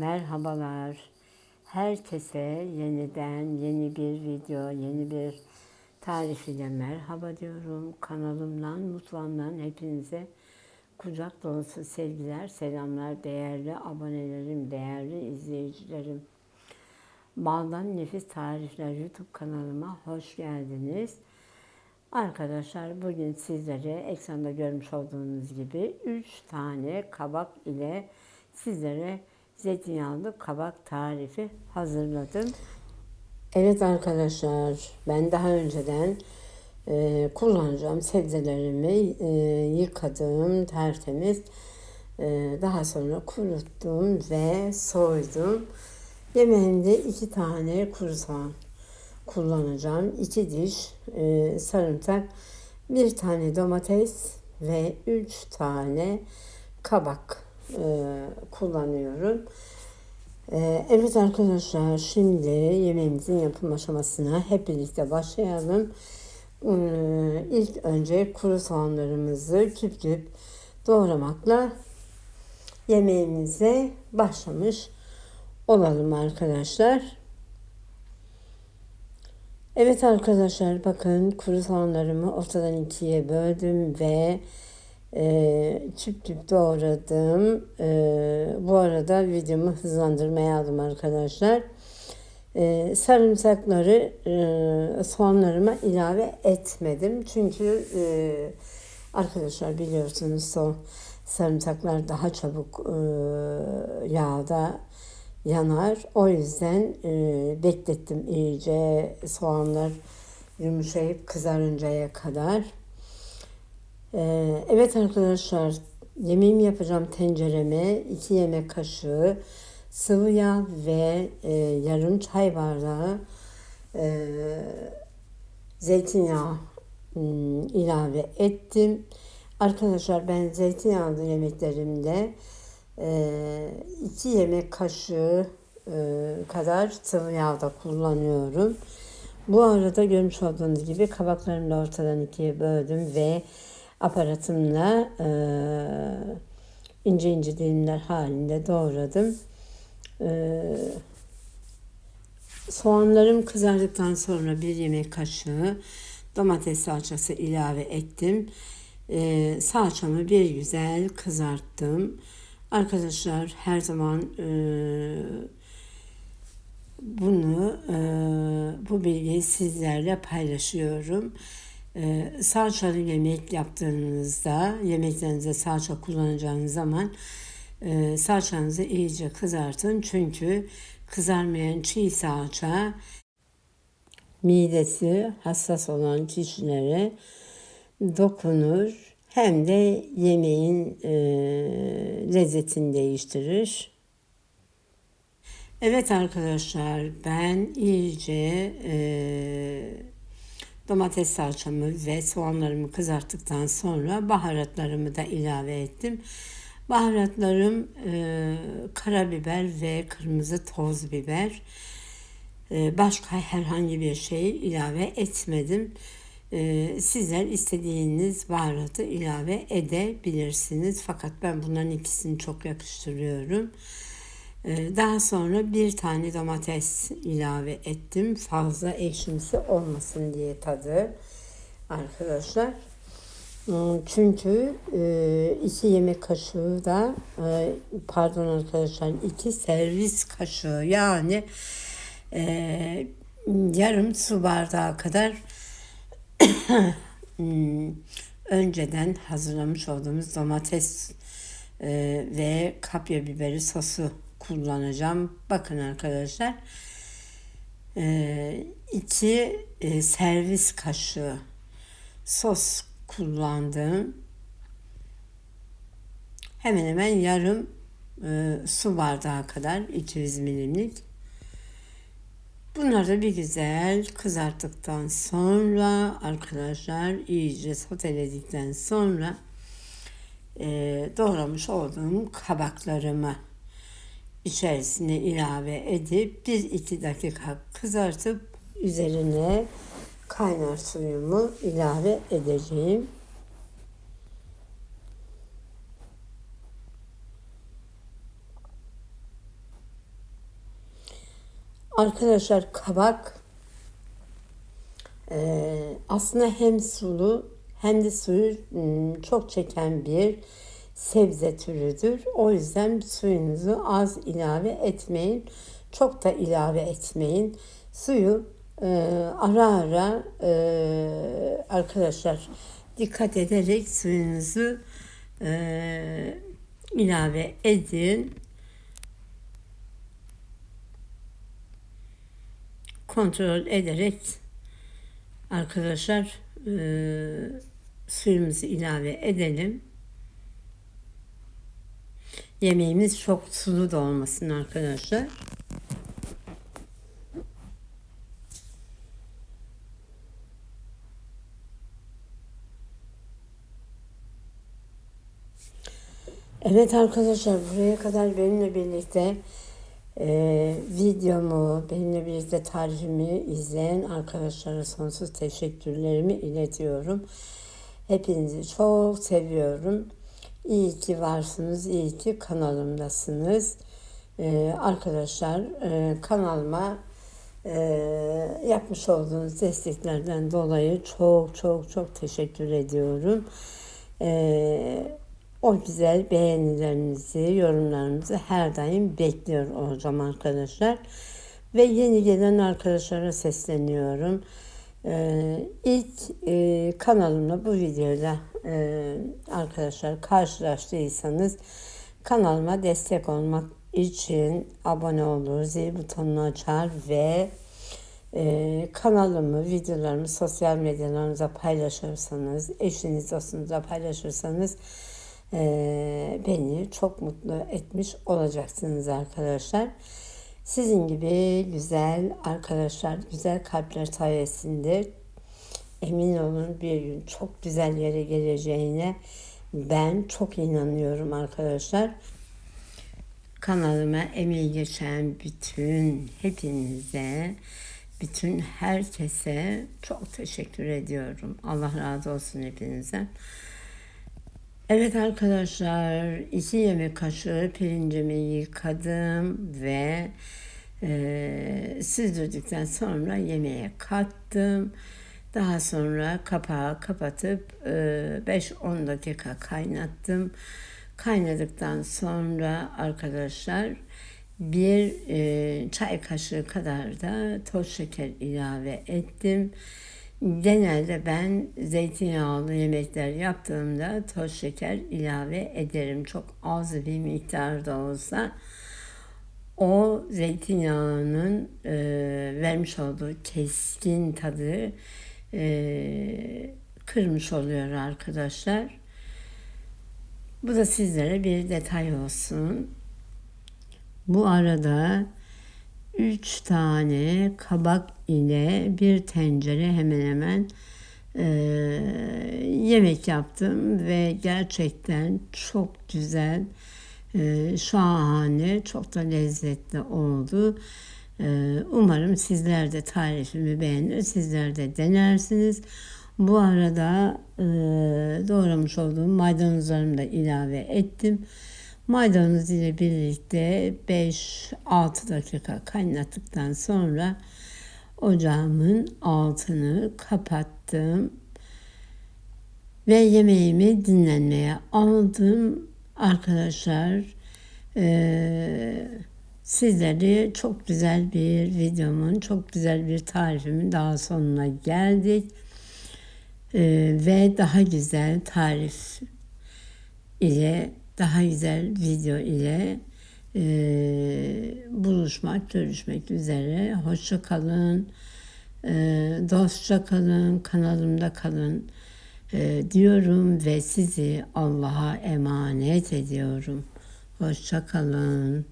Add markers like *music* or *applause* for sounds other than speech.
Merhabalar. Herkese yeniden yeni bir video, yeni bir tarif ile merhaba diyorum. Kanalımdan, mutfağımdan hepinize kucak dolusu sevgiler, selamlar değerli abonelerim, değerli izleyicilerim. Baldan Nefis Tarifler YouTube kanalıma hoş geldiniz. Arkadaşlar bugün sizlere ekranda görmüş olduğunuz gibi 3 tane kabak ile sizlere zeytinyağlı kabak tarifi hazırladım. Evet arkadaşlar ben daha önceden e, kullanacağım sebzelerimi e, yıkadım tertemiz. E, daha sonra kuruttum ve soydum. Yemeğimde iki tane kuru soğan kullanacağım. iki diş e, sarımsak, bir tane domates ve üç tane kabak e, kullanıyorum. E, evet arkadaşlar şimdi yemeğimizin yapım aşamasına hep birlikte başlayalım. E, ilk önce kuru soğanlarımızı küp küp doğramakla yemeğimize başlamış olalım arkadaşlar. Evet arkadaşlar bakın kuru soğanlarımı ortadan ikiye böldüm ve e, çip çip doğradım. E, bu arada videomu hızlandırmaya aldım arkadaşlar. E, sarımsakları e, soğanlarıma ilave etmedim. Çünkü e, arkadaşlar biliyorsunuz son sarımsaklar daha çabuk e, yağda yanar. O yüzden e, beklettim iyice soğanlar yumuşayıp kızarıncaya kadar. Ee, evet arkadaşlar yemeğimi yapacağım tencereme 2 yemek kaşığı sıvı yağ ve e, yarım çay bardağı e, zeytinyağı e, ilave ettim. Arkadaşlar ben zeytinyağlı yemeklerimde 2 e, yemek kaşığı e, kadar sıvı yağ da kullanıyorum. Bu arada görmüş olduğunuz gibi kabaklarımı da ortadan ikiye böldüm ve aparatımla e, ince ince dilimler halinde doğradım. E, soğanlarım kızardıktan sonra bir yemek kaşığı domates salçası ilave ettim. E, salçamı bir güzel kızarttım. Arkadaşlar her zaman e, bunu e, bu bilgiyi sizlerle paylaşıyorum. Ee, salçalı yemek yaptığınızda yemeklerinize salça kullanacağınız zaman e, salçanızı iyice kızartın. Çünkü kızarmayan çiğ salça midesi hassas olan kişilere dokunur. Hem de yemeğin e, lezzetini değiştirir. Evet arkadaşlar ben iyice e, Domates salçamı ve soğanlarımı kızarttıktan sonra baharatlarımı da ilave ettim. Baharatlarım e, karabiber ve kırmızı toz biber. E, başka herhangi bir şey ilave etmedim. E, sizler istediğiniz baharatı ilave edebilirsiniz. Fakat ben bunların ikisini çok yakıştırıyorum. Ee, daha sonra bir tane domates ilave ettim. Fazla ekşimsi olmasın diye tadı arkadaşlar. Hmm, çünkü e, iki yemek kaşığı da e, pardon arkadaşlar iki servis kaşığı yani e, yarım su bardağı kadar *coughs* hmm, önceden hazırlamış olduğumuz domates ve kapya biberi sosu kullanacağım. Bakın arkadaşlar. E, iki e, servis kaşığı sos kullandım. Hemen hemen yarım e, su bardağı kadar 200 milimlik. Bunları da bir güzel kızarttıktan sonra arkadaşlar iyice soteledikten sonra e, doğramış olduğum kabaklarımı içerisine ilave edip 1-2 dakika kızartıp üzerine kaynar suyumu ilave edeceğim. Arkadaşlar kabak e, aslında hem sulu hem de suyu m, çok çeken bir sebze türüdür. O yüzden suyunuzu az ilave etmeyin. Çok da ilave etmeyin. Suyu e, ara ara e, arkadaşlar dikkat ederek suyunuzu e, ilave edin. Kontrol ederek arkadaşlar e, suyumuzu ilave edelim. Yemeğimiz çok sulu da olmasın arkadaşlar. Evet arkadaşlar buraya kadar benimle birlikte e, videomu, benimle birlikte tarifimi izleyen arkadaşlara sonsuz teşekkürlerimi iletiyorum. Hepinizi çok seviyorum. İyi ki varsınız, iyi ki kanalımdasınız. E, arkadaşlar e, kanalıma e, yapmış olduğunuz desteklerden dolayı çok çok çok teşekkür ediyorum. E, o güzel beğenilerinizi, yorumlarınızı her daim bekliyor olacağım arkadaşlar. Ve yeni gelen arkadaşlara sesleniyorum. Ee, ilk e, kanalımla bu videoyla e, arkadaşlar karşılaştıysanız kanalıma destek olmak için abone olur, zil butonunu açar ve e, kanalımı, videolarımı sosyal medyalarınıza paylaşırsanız, eşiniz, dostunuza paylaşırsanız e, beni çok mutlu etmiş olacaksınız arkadaşlar. Sizin gibi güzel arkadaşlar, güzel kalpler sayesinde emin olun bir gün çok güzel yere geleceğine ben çok inanıyorum arkadaşlar. Kanalıma emeği geçen bütün hepinize, bütün herkese çok teşekkür ediyorum. Allah razı olsun hepinize. Evet arkadaşlar, iki yemek kaşığı pirincimi yıkadım ve e, süzdürdükten sonra yemeğe kattım. Daha sonra kapağı kapatıp e, 5-10 dakika kaynattım. Kaynadıktan sonra arkadaşlar bir e, çay kaşığı kadar da toz şeker ilave ettim. Genelde ben zeytinyağlı yemekler yaptığımda toz şeker ilave ederim. Çok az bir miktarda olsa o zeytinyağının e, vermiş olduğu keskin tadı e, kırmış oluyor arkadaşlar. Bu da sizlere bir detay olsun. Bu arada 3 tane kabak ile bir tencere hemen hemen e, yemek yaptım ve gerçekten çok güzel, e, şahane, çok da lezzetli oldu. E, umarım sizler de tarifimi beğenir, sizler de denersiniz. Bu arada e, doğramış olduğum maydanozlarımı da ilave ettim. Maydanoz ile birlikte 5-6 dakika kaynattıktan sonra ocağımın altını kapattım ve yemeğimi dinlenmeye aldım. Arkadaşlar e, sizleri çok güzel bir videomun, çok güzel bir tarifimin daha sonuna geldik. E, ve daha güzel tarif ile daha güzel video ile e, buluşmak, görüşmek üzere. Hoşça kalın, e, dostça kalın, kanalımda kalın e, diyorum ve sizi Allah'a emanet ediyorum. Hoşça kalın.